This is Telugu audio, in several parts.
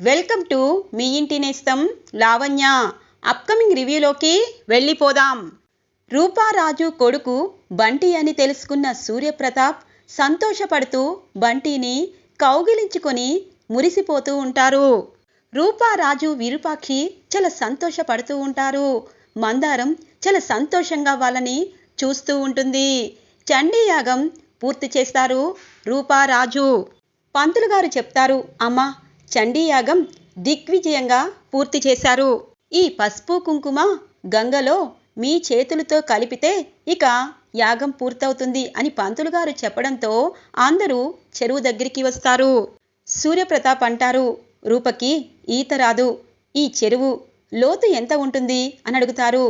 వెల్కమ్ టు మీ ఇంటి నేస్తం లావణ్య. అప్కమింగ్ రివ్యూలోకి వెళ్ళిపోదాం. రూపారాజు కొడుకు బంటి అని తెలుసుకున్న సూర్యప్రతాప్ సంతోషపడుతూ బంటిని కౌగిలించుకొని మురిసిపోతూ ఉంటారు. రూపారాజు విరూపాక్షి చాలా సంతోషపడుతూ ఉంటారు. మందారం చాలా సంతోషంగా వాళ్ళని చూస్తూ ఉంటుంది. చండీ యాగం పూర్తి చేస్తారు రూపారాజు పంతులు గారు చెప్తారు అమ్మా చండీయాగం దిగ్విజయంగా పూర్తి చేశారు. ఈ పసుపు కుంకుమ గంగలో మీ చేతులతో కలిపితే ఇక యాగం పూర్తవుతుంది అని పంతులు గారు చెప్పడంతో అందరూ చెరువు దగ్గరికి వస్తారు. సూర్యప్రతాప్ అంటారు రూపకి ఈత రాదు. ఈ చెరువు లోతు ఎంత ఉంటుంది? అని అడుగుతారు.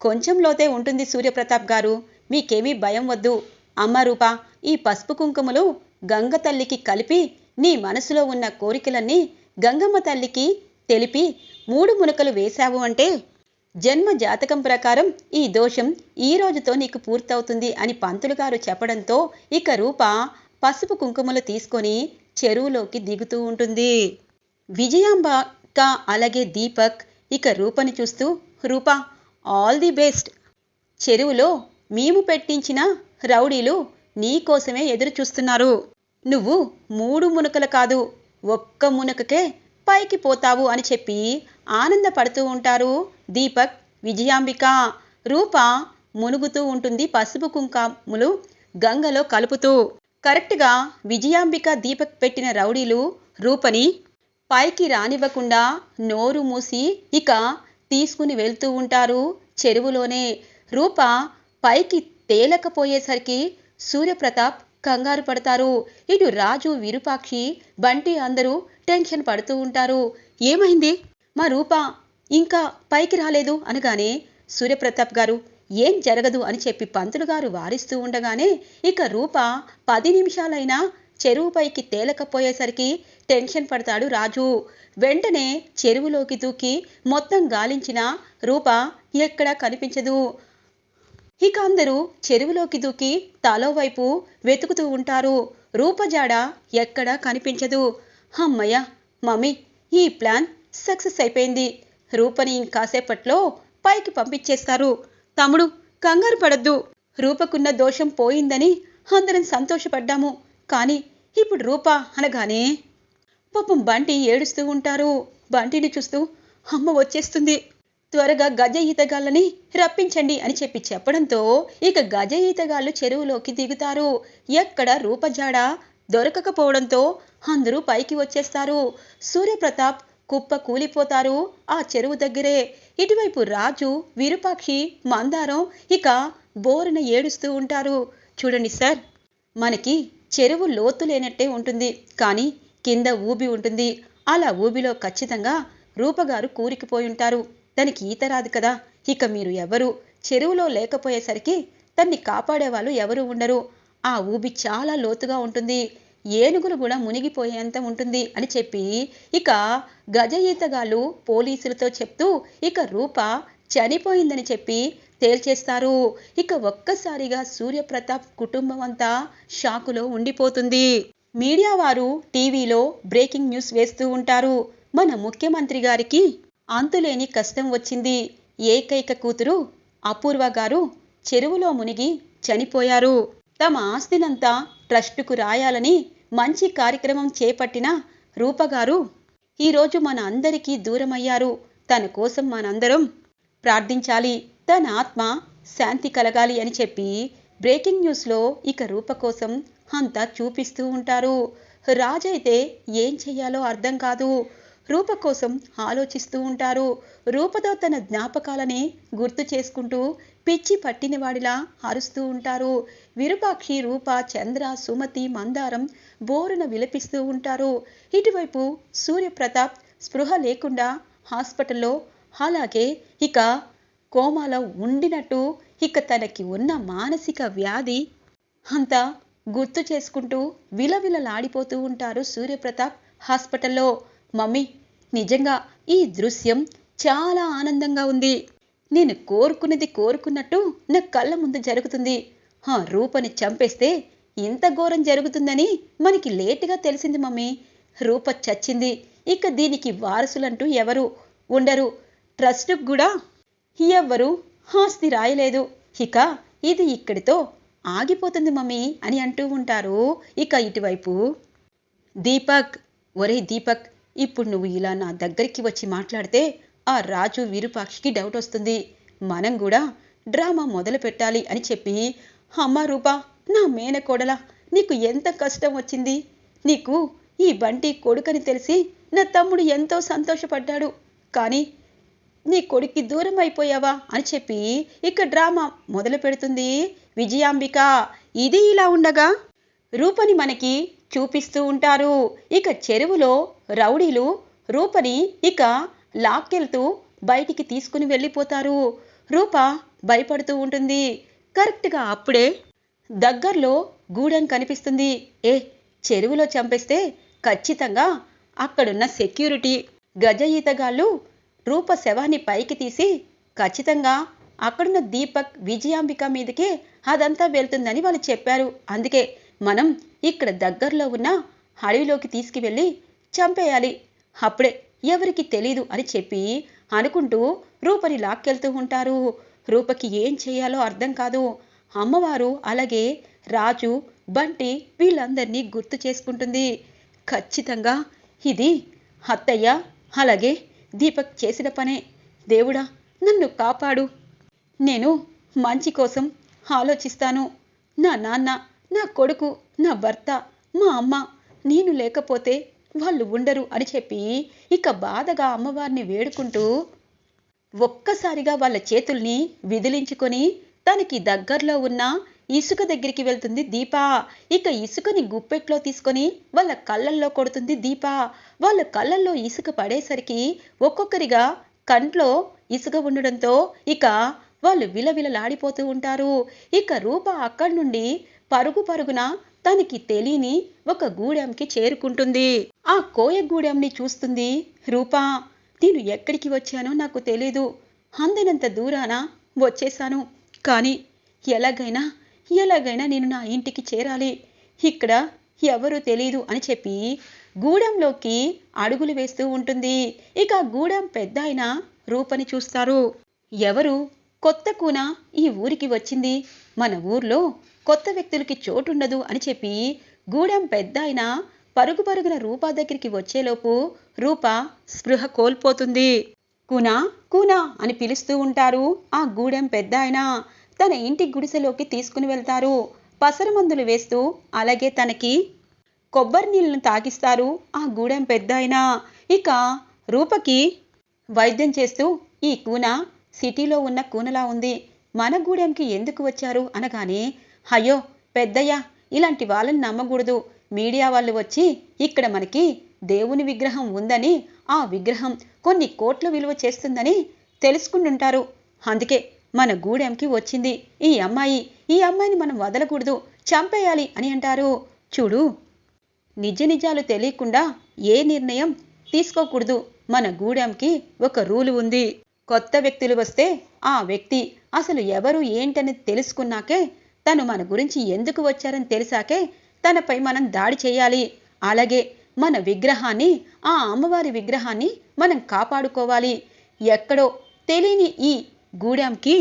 కొంచెం లోతే ఉంటుంది సూర్యప్రతాప్ గారు. మీకేమీ భయం వద్దు. అమ్మ రూప ఈ పసుపు కుంకుమలు గంగ తల్లికి కలిపి నీ మనసులో ఉన్న కోరికలన్నీ గంగమ్మ తల్లికి తెలిపి మూడు మునకలు వేశావు అంటే జన్మ జాతకం ప్రకారం ఈ దోషం ఈ రోజుతో నీకు పూర్తవుతుంది అని పంతులు గారు చెప్పడంతో ఇక రూప పసుపు కుంకుమలు తీసుకొని చెరువులోకి దిగుతూ ఉంటుంది. విజయాంబక అలాగే దీపక్ ఇక రూపని చూస్తూ రూప ఆల్ ది బెస్ట్ చెరువులో మేము పెట్టించిన రౌడీలు నీ కోసమే ఎదురు చూస్తున్నారు నువ్వు మూడు మునకలు కాదు ఒక్క మునకకే పైకి పోతావు అని చెప్పి ఆనందపడుతూ ఉంటారు దీపక్ విజయాంబిక. రూప మునుగుతూ ఉంటుంది పసుపు కుంకాములు గంగలో కలుపుతూ. కరెక్ట్గా విజయాంబిక దీపక్ పెట్టిన రౌడీలు రూపని పైకి రానివ్వకుండా నోరు మూసి ఇక తీసుకుని వెళ్తూ ఉంటారు చెరువులోనే. రూప పైకి తేలకపోయేసరికి సూర్యప్రతాప్ కంగారు పడతారు. ఇటు రాజు విరూపాక్షి బంటి అందరూ టెన్షన్ పడుతూ ఉంటారు. ఏమైంది? మా రూప ఇంకా పైకి రాలేదు అనగానే సూర్యప్రతాప్ గారు ఏం జరగదు అని చెప్పి పంతులు గారు వారిస్తూ ఉండగానే ఇక రూప పది నిమిషాలైనా చెరువు పైకి తేలకపోయేసరికి టెన్షన్ పడతాడు రాజు. వెంటనే చెరువులోకి దూకి మొత్తం గాలించిన రూప ఎక్కడా కనిపించదు. ఇక అందరూ చెరువులోకి దూకి తలో వైపు వెతుకుతూ ఉంటారు. రూపజాడ ఎక్కడా కనిపించదు. అమ్మయ్య మమ్మీ ఈ ప్లాన్ సక్సెస్ అయిపోయింది. రూపని ఇంకాసేపట్లో పైకి పంపించేస్తారు. తమ్ముడు కంగారు పడద్దు. రూపకున్న దోషం పోయిందని అందరం సంతోషపడ్డాము. కానీ ఇప్పుడు రూప అనగానే పాపం బంటి ఏడుస్తూ ఉంటారు. బంటిని చూస్తూ అమ్మ వచ్చేస్తుంది. త్వరగా గజ ఈతగాళ్ళని రప్పించండి అని చెప్పి చెప్పడంతో ఇక గజ ఈతగాళ్ళు చెరువులోకి దిగుతారు. ఎక్కడ రూపజాడ దొరకకపోవడంతో అందరూ పైకి వచ్చేస్తారు. సూర్యప్రతాప్ కుప్ప కూలిపోతారు ఆ చెరువు దగ్గరే. ఇటువైపు రాజు విరూపాక్షి మందారం ఇక బోరున ఏడుస్తూ ఉంటారు. చూడండి సార్ మనకి చెరువు లోతు లేనట్టే ఉంటుంది. కానీ కింద ఊబి ఉంటుంది. అలా ఊబిలో ఖచ్చితంగా రూపగారు కూరికిపోయి ఉంటారు. దానికి ఈత రాదు కదా. ఇక మీరు ఎవరు? చెరువులో లేకపోయేసరికి తన్ని కాపాడేవాళ్ళు ఎవరు ఉండరు. ఆ ఊబి చాలా లోతుగా ఉంటుంది. ఏనుగులు కూడా మునిగిపోయేంత ఉంటుంది అని చెప్పి ఇక గజ ఈతగాళ్ళు పోలీసులతో చెప్తూ ఇక రూప చనిపోయిందని చెప్పి తేల్చేస్తారు. ఇక ఒక్కసారిగా సూర్యప్రతాప్ కుటుంబం అంతా షాకులో ఉండిపోతుంది. మీడియా వారు టీవీలో బ్రేకింగ్ న్యూస్ వేస్తూ ఉంటారు. మన ముఖ్యమంత్రి గారికి అంతులేని కష్టం వచ్చింది. ఏకైక కూతురు అపూర్వ గారు చెరువులో మునిగి చనిపోయారు. తమ ఆస్తినంతా ట్రస్టుకు రాయాలని మంచి కార్యక్రమం చేపట్టిన రూపగారు ఈరోజు మన అందరికీ దూరమయ్యారు. తన కోసం మనందరం ప్రార్థించాలి. తన ఆత్మ శాంతి కలగాలి అని చెప్పి బ్రేకింగ్ న్యూస్లో ఇక రూప కోసం అంతా చూపిస్తూ ఉంటారు. రాజైతే ఏం చెయ్యాలో అర్థం కాదు. రూప కోసం ఆలోచిస్తూ ఉంటారు. రూపతో తన జ్ఞాపకాలని గుర్తు చేసుకుంటూ పిచ్చి పట్టినవాడిలా అరుస్తూ ఉంటారు. విరూపాక్షి రూప చంద్ర సుమతి మందారం బోరున విలపిస్తూ ఉంటారు. ఇటువైపు సూర్యప్రతాప్ స్పృహ లేకుండా హాస్పిటల్లో అలాగే ఇక కోమాలో ఉండినట్టు ఇక తనకి ఉన్న మానసిక వ్యాధి అంతా గుర్తు చేసుకుంటూ విలవిలలాడిపోతూ ఉంటారు సూర్యప్రతాప్ హాస్పిటల్లో. మమ్మీ నిజంగా ఈ దృశ్యం చాలా ఆనందంగా ఉంది. నేను కోరుకున్నది కోరుకున్నట్టు నా కళ్ళ ముందు జరుగుతుంది. ఆ రూపని చంపేస్తే ఇంత ఘోరం జరుగుతుందని మనకి లేటుగా తెలిసింది మమ్మీ. రూప చచ్చింది. ఇక దీనికి వారసులంటూ ఎవరు ఉండరు. ట్రస్ట్ కూడా ఎవ్వరు ఆస్తి రాయలేదు. ఇక ఇది ఇక్కడితో ఆగిపోతుంది మమ్మీ అని అంటూ ఉంటారు. ఇక ఇటువైపు దీపక్ ఒరే దీపక్ ఇప్పుడు నువ్వు ఇలా నా దగ్గరికి వచ్చి మాట్లాడితే ఆ రాజు విరూపాక్షికి డౌట్ వస్తుంది. మనం కూడా డ్రామా మొదలు పెట్టాలి అని చెప్పి అమ్మ రూపా నా మేనకోడలా నీకు ఎంత కష్టం వచ్చింది? నీకు ఈ బంటి కొడుకని తెలిసి నా తమ్ముడు ఎంతో సంతోషపడ్డాడు. కానీ నీ కొడుక్కి దూరం అయిపోయావా? అని చెప్పి ఇక డ్రామా మొదలు పెడుతుంది విజయాంబిక. ఇది ఇలా ఉండగా రూపని మనకి చూపిస్తూ ఉంటారు. ఇక చెరువులో రౌడీలు రూపని ఇక లాక్కెళ్తూ బయటికి తీసుకుని వెళ్ళిపోతారు. రూప భయపడుతూ ఉంటుంది. కరెక్ట్గా అప్పుడే దగ్గరలో గూడెం కనిపిస్తుంది. ఏ చెరువులో చంపేస్తే ఖచ్చితంగా అక్కడున్న సెక్యూరిటీ గజ ఈతగాళ్ళు రూప శవాన్ని పైకి తీసి ఖచ్చితంగా అక్కడున్న దీపక్ విజయాంబిక మీదకే అదంతా వెళ్తుందని వాళ్ళు చెప్పారు. అందుకే మనం ఇక్కడ దగ్గరలో ఉన్న అడవిలోకి తీసుకువెళ్ళి చంపేయాలి. అప్పుడే ఎవరికి తెలీదు అని చెప్పి అనుకుంటూ రూపని లాక్కెళ్తూ ఉంటారు. రూపకి ఏం చేయాలో అర్థం కాదు. అమ్మవారు అలాగే రాజు బంటి వీళ్ళందరినీ గుర్తు చేసుకుంటుంది. ఖచ్చితంగా ఇది అత్తయ్య అలాగే దీపక్ చేసిన పనే. దేవుడా నన్ను కాపాడు. నేను మంచి కోసం ఆలోచిస్తాను. నా నాన్న నా కొడుకు నా భర్త మా అమ్మ నేను లేకపోతే వాళ్ళు ఉండరు అని చెప్పి ఇక బాధగా అమ్మవారిని వేడుకుంటూ ఒక్కసారిగా వాళ్ళ చేతుల్ని విదిలించుకొని తనకి దగ్గరలో ఉన్న ఇసుక దగ్గరికి వెళ్తుంది దీప. ఇక ఇసుకని గుప్పెట్లో తీసుకొని వాళ్ళ కళ్ళల్లో కొడుతుంది దీప. వాళ్ళ కళ్ళల్లో ఇసుక పడేసరికి ఒక్కొక్కరిగా కంట్లో ఇసుక ఉండడంతో ఇక వాళ్ళు విలవిలలాడిపోతూ ఉంటారు. ఇక రూప అక్కడి నుండి పరుగు పరుగున తనకి తెలియని ఒక గూడెంకి చేరుకుంటుంది. ఆ కోయ గూడెంని చూస్తుంది. రూప నేను ఎక్కడికి వచ్చానో నాకు తెలీదు. అందనంత దూరాన వచ్చేశాను. కానీ ఎలాగైనా ఎలాగైనా నేను నా ఇంటికి చేరాలి. ఇక్కడ ఎవరు తెలీదు అని చెప్పి గూడెంలోకి అడుగులు వేస్తూ ఉంటుంది. ఇక గూడెం పెద్ద ఆయన రూపని చూస్తారు. ఎవరు? కొత్త కూన ఈ ఊరికి వచ్చింది. మన ఊర్లో కొత్త వ్యక్తులకి చోటుండదు అని చెప్పి గూడెం పెద్ద అయినా పరుగు పరుగున రూపా దగ్గరికి వచ్చేలోపు రూప స్పృహ కోల్పోతుంది. కూనా? కూనా? అని పిలుస్తూ ఉంటారు ఆ గూడెం పెద్ద ఆయన తన ఇంటి గుడిసెలోకి తీసుకుని వెళ్తారు. పసరమందులు వేస్తూ అలాగే తనకి కొబ్బరి నీళ్ళను తాగిస్తారు ఆ గూడెం పెద్ద ఆయన ఇక రూపకి వైద్యం చేస్తూ ఈ కూన? సిటీలో ఉన్న కూనలా ఉంది. మన గూడెంకి ఎందుకు వచ్చారు? అనగానే అయ్యో పెద్దయ్య ఇలాంటి వాళ్ళని నమ్మకూడదు. మీడియా వాళ్ళు వచ్చి ఇక్కడ మనకి దేవుని విగ్రహం ఉందని ఆ విగ్రహం కొన్ని కోట్లు విలువ చేస్తుందని తెలుసుకుంటుంటారు. అందుకే మన గూడెంకి వచ్చింది ఈ అమ్మాయి. ఈ అమ్మాయిని మనం వదలకూడదు చంపేయాలి అని అంటారు. చూడు నిజ నిజాలు తెలియకుండా ఏ నిర్ణయం తీసుకోకూడదు. మన గూడెంకి ఒక రూలు ఉంది. కొత్త వ్యక్తులు వస్తే ఆ వ్యక్తి అసలు ఎవరు ఏంటని తెలుసుకున్నాకే తను మన గురించి ఎందుకు వచ్చారని తెలిసాకే తనపై మనం దాడి చేయాలి. అలాగే మన విగ్రహాన్ని ఆ అమ్మవారి విగ్రహాన్ని మనం కాపాడుకోవాలి. ఎక్కడో తెలియని ఈ గూడెంకి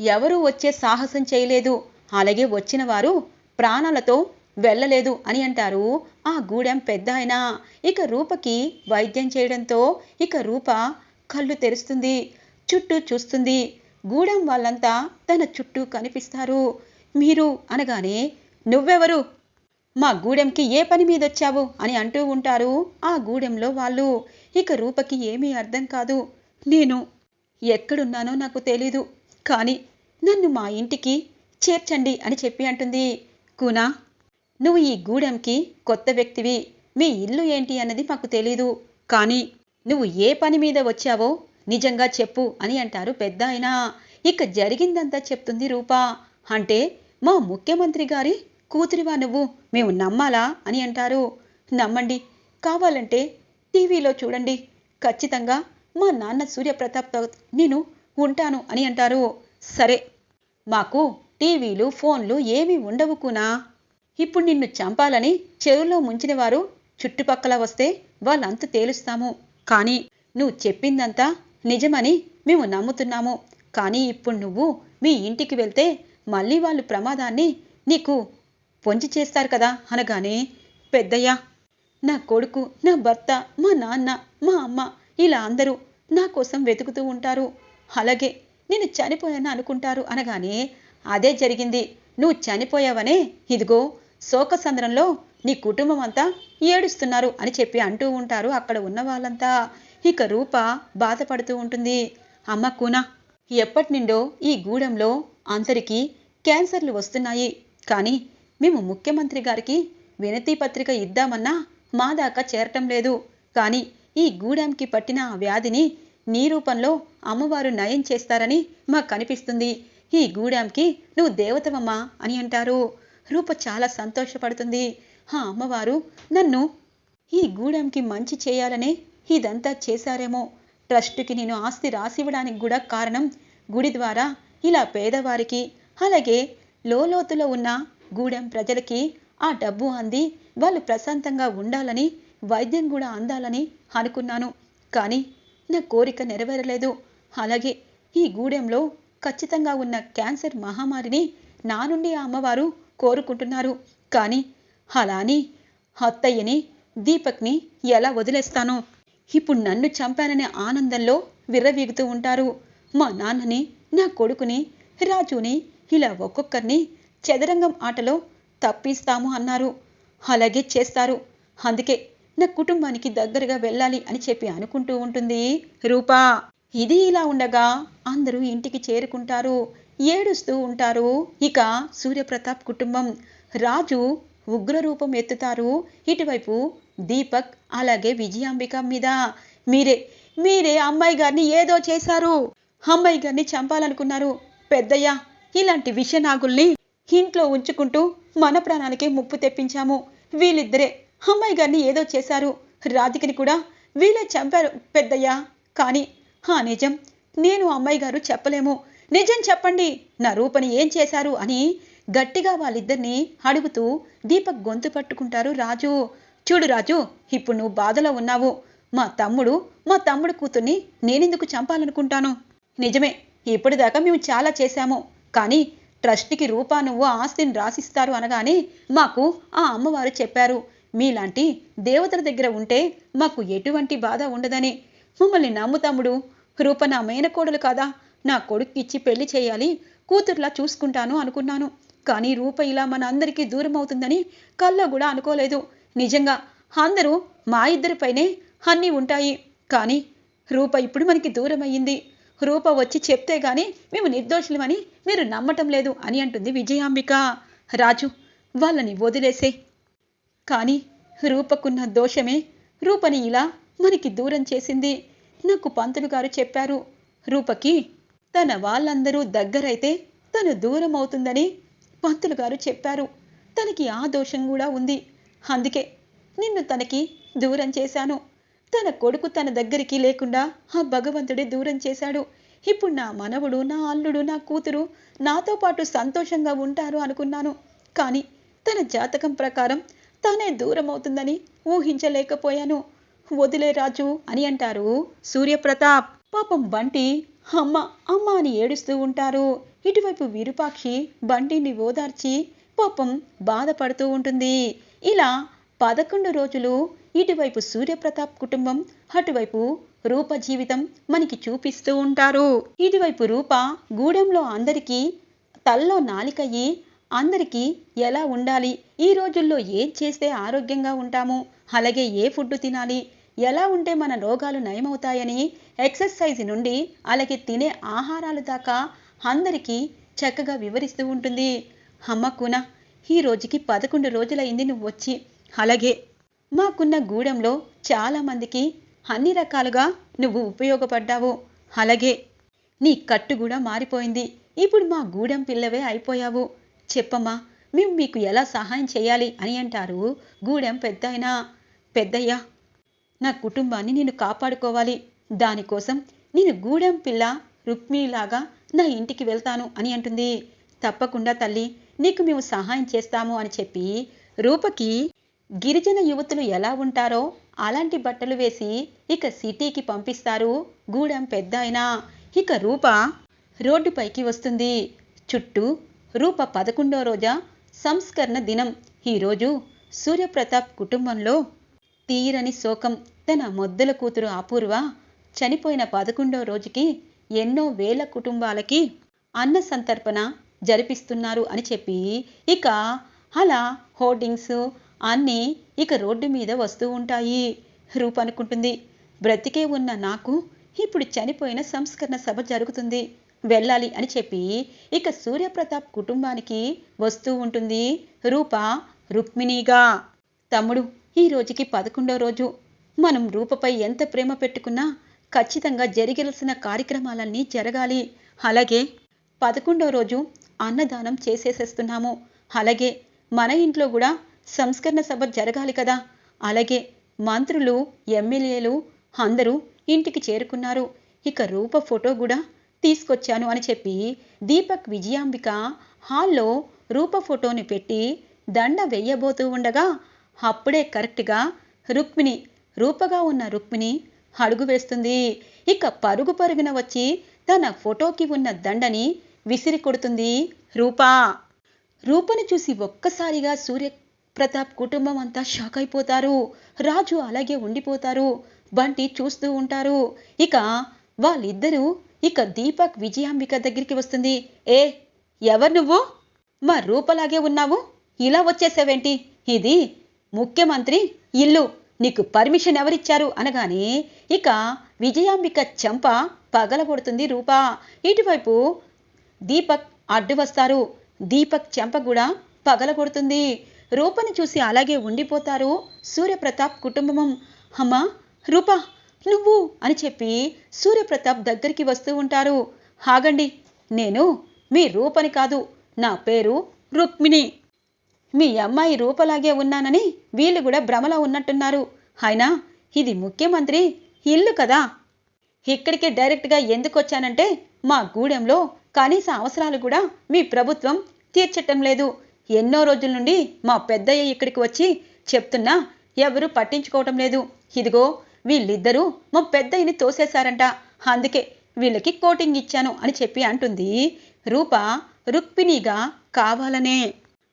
ఎవరూ వచ్చే సాహసం చేయలేదు. అలాగే వచ్చిన వారు ప్రాణాలతో వెళ్ళలేదు అని అంటారు ఆ గూడెం పెద్ద అయినా ఇక రూపకి వైద్యం చేయడంతో ఇక రూప కళ్ళు తెరుస్తుంది చుట్టూ చూస్తుంది. గూడెం వాళ్ళంతా తన చుట్టూ కనిపిస్తారు. మీరు అనగానే నువ్వెవరు? మా గూడెంకి ఏ పని మీద వచ్చావు అని అంటూ ఉంటారు ఆ గూడెంలో వాళ్ళు. ఇక రూపకి ఏమీ అర్థం కాదు. నేను ఎక్కడున్నానో నాకు తెలీదు. కానీ నన్ను మా ఇంటికి చేర్చండి అని చెప్పి అంటుంది. కూనా? నువ్వు ఈ గూడెంకి కొత్త వ్యక్తివి. మీ ఇల్లు ఏంటి అన్నది మాకు తెలీదు. కానీ నువ్వు ఏ పని మీద వచ్చావో నిజంగా చెప్పు అని అంటారు పెద్ద ఆయన ఇక జరిగిందంతా చెప్తుంది రూపా. అంటే మా ముఖ్యమంత్రి గారి కూతురివా నువ్వు? మేము నమ్మాలా? అని అంటారు. నమ్మండి. కావాలంటే టీవీలో చూడండి. ఖచ్చితంగా మా నాన్న సూర్యప్రతాప్తో నేను ఉంటాను అని అంటారు. సరే మాకు టీవీలు ఫోన్లు ఏమీ ఉండవు కూనా? ఇప్పుడు నిన్ను చంపాలని చెరువులో ముంచిన వారు చుట్టుపక్కల వస్తే వాళ్ళంత తేలుస్తాము. కానీ నువ్వు చెప్పిందంతా నిజమని మేము నమ్ముతున్నాము. కానీ ఇప్పుడు నువ్వు మీ ఇంటికి వెళ్తే మళ్ళీ వాళ్ళు ప్రమాదాన్ని నీకు పొంచి చేస్తారు కదా అనగానే పెద్దయ్య నా కొడుకు నా భర్త మా నాన్న మా అమ్మ ఇలా అందరూ నా కోసం వెతుకుతూ ఉంటారు. అలాగే నేను చనిపోయాను అనుకుంటారు అనగానే అదే జరిగింది. నువ్వు చనిపోయావనే? ఇదిగో శోకసంద్రంలో నీ కుటుంబం అంతా ఏడుస్తున్నారు అని చెప్పి అంటూ ఉంటారు అక్కడ ఉన్న వాళ్ళంతా. ఇక రూప బాధపడుతూ ఉంటుంది. అమ్మ కూనా ఎప్పటి నుండో ఈ గూడెంలో అందరికీ క్యాన్సర్లు వస్తున్నాయి. కానీ మేము ముఖ్యమంత్రి గారికి వినతి పత్రిక ఇద్దామన్నా మా దాకా చేరటం లేదు. కానీ ఈ గూడెంకి పట్టిన ఆ వ్యాధిని నీ రూపంలో అమ్మవారు నయం చేస్తారని మాకు కనిపిస్తుంది. ఈ గూడెంకి నువ్వు దేవతవమ్మా అని అంటారు. రూప చాలా సంతోషపడుతుంది. ఆ అమ్మవారు నన్ను ఈ గూడెంకి మంచి చేయాలనే ఇదంతా చేశారేమో. ట్రస్టుకి నేను ఆస్తి రాసివ్వడానికి కూడా కారణం గుడి ద్వారా ఇలా పేదవారికి అలాగే లోతులో ఉన్న గూడెం ప్రజలకి ఆ డబ్బు అంది. వాళ్ళు ప్రశాంతంగా ఉండాలని వైద్యం కూడా అందాలని అనుకున్నాను. కానీ నా కోరిక నెరవేరలేదు. అలాగే ఈ గూడెంలో ఖచ్చితంగా ఉన్న క్యాన్సర్ మహమ్మారిని నా నుండి ఆ అమ్మవారు కోరుకుంటున్నారు. కానీ అలాని అత్తయ్యని దీపక్ని ఎలా వదిలేస్తాను? ఇప్పుడు నన్ను చంపాననే ఆనందంలో విర్రవీగుతూ ఉంటారు. మా నాన్నని నా కొడుకుని రాజుని ఇలా ఒక్కొక్కరిని చదరంగం ఆటలో తప్పిస్తాము అన్నారు. అలాగే చేస్తారు. అందుకే నా కుటుంబానికి దగ్గరగా వెళ్ళాలి అని చెప్పి అనుకుంటూ ఉంటుంది రూపా. ఇది ఇలా ఉండగా అందరూ ఇంటికి చేరుకుంటారు. ఏడుస్తూ ఉంటారు. ఇక సూర్యప్రతాప్ కుటుంబం. రాజు ఉగ్ర రూపం ఎత్తుతారు. ఇటువైపు దీపక్ అలాగే విజయాంబిక మీద. మీరే మీరే అమ్మాయి గారిని ఏదో చేశారు. అమ్మాయి గారిని చంపాలనుకున్నారు. పెద్దయ్య ఇలాంటి విషనాగుల్ని ఇంట్లో ఉంచుకుంటూ మన ప్రాణానికి ముప్పు తెప్పించాము. వీళ్ళిద్దరే అమ్మాయి గారిని ఏదో చేశారు. రాధికని కూడా వీళ్ళే చంపారు పెద్దయ్యా. కానీ ఆ నిజం నేను అమ్మాయి గారు చెప్పలేము. నిజం చెప్పండి. నా రూపని ఏం చేశారు అని గట్టిగా వాళ్ళిద్దరిని అడుగుతూ దీపక్ గొంతు పట్టుకుంటారు రాజు. చూడు రాజు ఇప్పుడు నువ్వు బాధలో ఉన్నావు. మా తమ్ముడు మా తమ్ముడు కూతుర్ని నేనెందుకు చంపాలనుకుంటాను? నిజమే ఇప్పటిదాకా మేము చాలా చేశాము. కానీ ట్రస్ట్కి రూపా నువ్వు ఆస్తిని రాసిస్తారు అనగానే మాకు ఆ అమ్మవారు చెప్పారు. మీలాంటి దేవతల దగ్గర ఉంటే మాకు ఎటువంటి బాధ ఉండదని. మమ్మల్ని నమ్ముతమ్ముడు రూప నా మేనకోడలు కాదా? నా కొడుక్కిచ్చి పెళ్ళి చేయాలి. కూతుర్లా చూసుకుంటాను అనుకున్నాను. కానీ రూప ఇలా మన అందరికీ దూరం అవుతుందని కల్లో కూడా అనుకోలేదు. నిజంగా అందరూ మా ఇద్దరిపైనే అన్నీ ఉంటాయి. కానీ రూప ఇప్పుడు మనకి దూరం అయ్యింది రూప వచ్చి చెప్తే గాని మేము నిర్దోషులమని మీరు నమ్మటం లేదు అని అంటుంది విజయాంబిక. రాజు వాళ్ళని వదిలేసే. కానీ రూపకున్న దోషమే రూపని ఇలా మనకి దూరం చేసింది. నాకు పంతులు గారు చెప్పారు రూపకి తన వాళ్ళందరూ దగ్గరైతే తను దూరం అవుతుందని పంతులు గారు చెప్పారు. తనకి ఆ దోషం కూడా ఉంది. అందుకే నిన్ను తనకి దూరం చేశాను. తన కొడుకు తన దగ్గరికి లేకుండా ఆ భగవంతుడే దూరం చేశాడు. ఇప్పుడు నా మనవడు నా అల్లుడు నా కూతురు నాతో పాటు సంతోషంగా ఉంటారు అనుకున్నాను. కానీ తన జాతకం ప్రకారం తానే దూరం అవుతుందని ఊహించలేకపోయాను. వదిలే రాజు అని అంటారు సూర్యప్రతాప్. పాపం బంటి అమ్మ అమ్మ అని ఏడుస్తూ ఉంటారు. ఇటువైపు విరూపాక్షి బంటిని ఓదార్చి పాపం బాధపడుతూ ఉంటుంది. ఇలా పదకొండు రోజులు ఇటువైపు సూర్యప్రతాప్ కుటుంబం అటువైపు రూప జీవితం మనకి చూపిస్తూ ఉంటారు. ఇటువైపు రూప గూడెంలో అందరికీ తల్లో నాలికయ్యి అందరికీ ఎలా ఉండాలి? ఈ రోజుల్లో ఏం చేస్తే ఆరోగ్యంగా ఉంటాము? అలాగే ఏ ఫుడ్ తినాలి? ఎలా ఉంటే మన రోగాలు నయమవుతాయని ఎక్సర్సైజ్ నుండి అలాగే తినే ఆహారాలు దాకా అందరికీ చక్కగా వివరిస్తూ ఉంటుంది. అమ్మకున ఈ రోజుకి పదకొండు రోజులైంది నువ్వు వచ్చి. అలాగే మాకున్న గూడెంలో చాలామందికి అన్ని రకాలుగా నువ్వు ఉపయోగపడ్డావు. అలాగే నీ కట్టు కూడా మారిపోయింది. ఇప్పుడు మా గూడెం పిల్లవే అయిపోయావు. చెప్పమ్మా మేము మీకు ఎలా సహాయం చేయాలి అని అంటారు గూడెం పెద్దయినా పెద్దయ్యా. నా కుటుంబాన్ని నేను కాపాడుకోవాలి. దానికోసం నేను గూడెం పిల్ల రుక్మిలాగా నా ఇంటికి వెళ్తాను అని అంటుంది. తప్పకుండా తల్లి నీకు మేము సహాయం చేస్తాము అని చెప్పి రూపకి గిరిజన యువతులు ఎలా ఉంటారో అలాంటి బట్టలు వేసి ఇక సిటీకి పంపిస్తారు. గూడెం పెద్ద ఇక రూప రోడ్డుపైకి వస్తుంది. చుట్టూ రూప పదకొండో రోజా సంస్కరణ దినం. ఈరోజు సూర్యప్రతాప్ కుటుంబంలో తీరని శోకం. తన మొద్దల కూతురు అపూర్వ చనిపోయిన పదకొండో రోజుకి ఎన్నో వేల కుటుంబాలకి అన్న సంతర్పణ జరిపిస్తున్నారు అని చెప్పి ఇక అలా హోర్డింగ్స్ అన్నీ ఇక రోడ్డు మీద వస్తూ ఉంటాయి. రూప అనుకుంటుంది. బ్రతికే ఉన్న నాకు ఇప్పుడు చనిపోయిన సంస్కరణ సభ జరుగుతుంది. వెళ్ళాలి అని చెప్పి ఇక సూర్యప్రతాప్ కుటుంబానికి వస్తూ ఉంటుంది. రూప రుక్మిణిగా. తమ్ముడు ఈ రోజుకి పదకొండో రోజు. మనం రూపపై ఎంత ప్రేమ పెట్టుకున్నా ఖచ్చితంగా జరిగిలసిన కార్యక్రమాలన్నీ జరగాలి. అలాగే పదకొండో రోజు అన్నదానం చేసేసేస్తున్నాము. అలాగే మన ఇంట్లో కూడా సంస్కరణ సభ జరగాలి కదా? అలాగే మంత్రులు ఎమ్మెల్యేలు అందరూ ఇంటికి చేరుకున్నారు. ఇక రూప ఫోటో కూడా తీసుకొచ్చాను అని చెప్పి దీపక్ విజయాంబిక హాల్లో రూప ఫోటోని పెట్టి దండ వెయ్యబోతూ ఉండగా అప్పుడే కరెక్ట్గా రుక్మిణి రూపగా ఉన్న రుక్మిణి అడుగు వేస్తుంది. ఇక పరుగు పరుగున వచ్చి తన ఫోటోకి ఉన్న దండని విసిరి కొడుతుంది రూపా. రూపను చూసి ఒక్కసారిగా సూర్య ప్రతాప్ కుటుంబం అంతా షాక్ అయిపోతారు. రాజు అలాగే ఉండిపోతారు. బంటి చూస్తూ ఉంటారు. ఇక వాళ్ళిద్దరూ ఇక దీపక్ విజయాంబిక దగ్గరికి వస్తుంది. ఏ ఎవరు నువ్వు? మా రూపలాగే ఉన్నావు. ఇలా వచ్చేసావేంటి? ఇది ముఖ్యమంత్రి ఇల్లు. నీకు పర్మిషన్ ఎవరిచ్చారు? అనగానే ఇక విజయాంబిక చెంప పగలగొడుతుంది రూప. ఇటువైపు దీపక్ అడ్డు వస్తారు దీపక్ చెంప కూడా పగలగొడుతుంది. రూపని చూసి అలాగే ఉండిపోతారు. సూర్యప్రతాప్ కుటుంబం అమ్మా రూప నువ్వు అని చెప్పి సూర్యప్రతాప్ దగ్గరికి వస్తూ ఉంటారు. ఆగండి నేను మీ రూపని కాదు నా పేరు రుక్మిణి. మీ అమ్మాయి రూపలాగే ఉన్నానని వీళ్ళు కూడా భ్రమలో ఉన్నట్టున్నారు. అయినా ఇది ముఖ్యమంత్రి ఇల్లు కదా. ఇక్కడికి డైరెక్ట్గా ఎందుకు వచ్చానంటే మా గూడెంలో కనీస అవసరాలు కూడా మీ ప్రభుత్వం తీర్చటం లేదు. ఎన్నో రోజుల నుండి మా పెద్దయ్య ఇక్కడికి వచ్చి చెప్తున్నా ఎవరు పట్టించుకోవటం లేదు. ఇదిగో వీళ్ళిద్దరూ మా పెద్దయ్యని తోసేశారంట. అందుకే వీళ్ళకి కోటింగ్ ఇచ్చాను అని చెప్పి అంటుంది రూప. రుక్మిణిగా కావాలనే.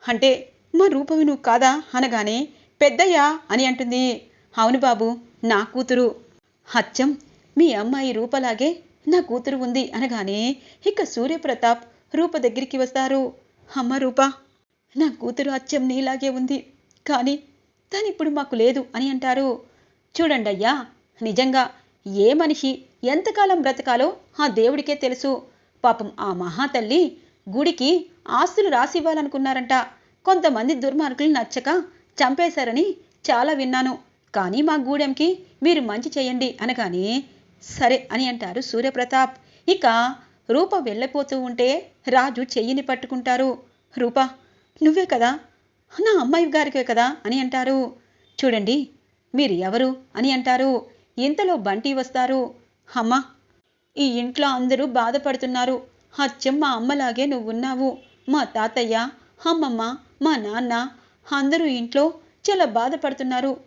అంటే మా రూపవి నువ్వు కాదా అనగానే పెద్దయ్య అని అంటుంది. అవును బాబు నా కూతురు. అచ్చం మీ అమ్మాయి రూపలాగే నా కూతురు ఉంది అనగానే ఇక సూర్యప్రతాప్ రూప దగ్గరికి వస్తారు. అమ్మ రూప నా కూతురు అచ్చం నీలాగే ఉంది. కానీ తను ఇప్పుడు మాకు లేదు అని అంటారు. చూడండి అయ్యా నిజంగా ఏ మనిషి ఎంతకాలం బ్రతకాలో ఆ దేవుడికే తెలుసు. పాపం ఆ మహాతల్లి గుడికి ఆస్తులు రాసివ్వాలనుకున్నారంట. కొంతమంది దుర్మార్గులు నచ్చక చంపేశారని చాలా విన్నాను. కానీ మా గూడెంకి మీరు మంచి చేయండి అనగానే సరే అని అంటారు సూర్యప్రతాప్. ఇక రూప వెళ్ళిపోతూ ఉంటే రాజు చెయ్యిని పట్టుకుంటారు. రూప నువ్వే కదా? నా అమ్మాయి గారికే కదా? అని అంటారు. చూడండి మీరు ఎవరు అని అంటారు. ఇంతలో బంటి వస్తారు? అమ్మా ఈ ఇంట్లో అందరూ బాధపడుతున్నారు. అచ్చం మా అమ్మలాగే నువ్వున్నావు. మా తాతయ్య అమ్మమ్మ మా నాన్న అందరూ ఇంట్లో చాలా బాధపడుతున్నారు.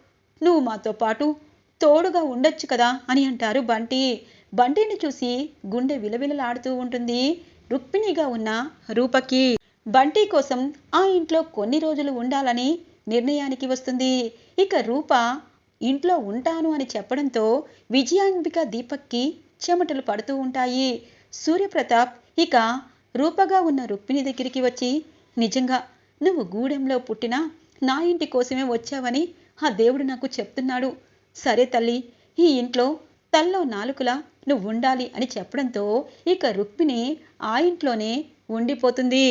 నువ్వు మాతో పాటు తోడుగా ఉండొచ్చు కదా? అని అంటారు బంటి. బంటిని చూసి గుండె విలవిలలాడుతూ ఉంటుంది. రుక్మిణిగా ఉన్న రూపకి బంటి కోసం ఆ ఇంట్లో కొన్ని రోజులు ఉండాలని నిర్ణయానికి వస్తుంది. ఇక రూప ఇంట్లో ఉంటాను అని చెప్పడంతో విజయాంబిక దీపక్కి చెమటలు పడుతూ ఉంటాయి. సూర్యప్రతాప్ ఇక రూపగా ఉన్న రుక్మిణి దగ్గరికి వచ్చి నిజంగా నువ్వు గూడెంలో పుట్టిన నా ఇంటి కోసమే వచ్చావని ఆ దేవుడు నాకు చెప్తున్నాడు. సరే తల్లి ఈ ఇంట్లో తల్లో నాలుకలా నువ్వు ఉండాలి అని చెప్పడంతో ఇక రుక్మిణి ఆ ఇంట్లోనే ఉండిపోతుంది.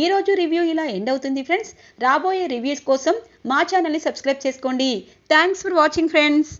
ఈరోజు రివ్యూ ఇలా ఎండ్ అవుతుంది ఫ్రెండ్స్. రాబోయే రివ్యూస్ కోసం మా ఛానల్ని సబ్స్క్రైబ్ చేసుకోండి. Thanks for watching friends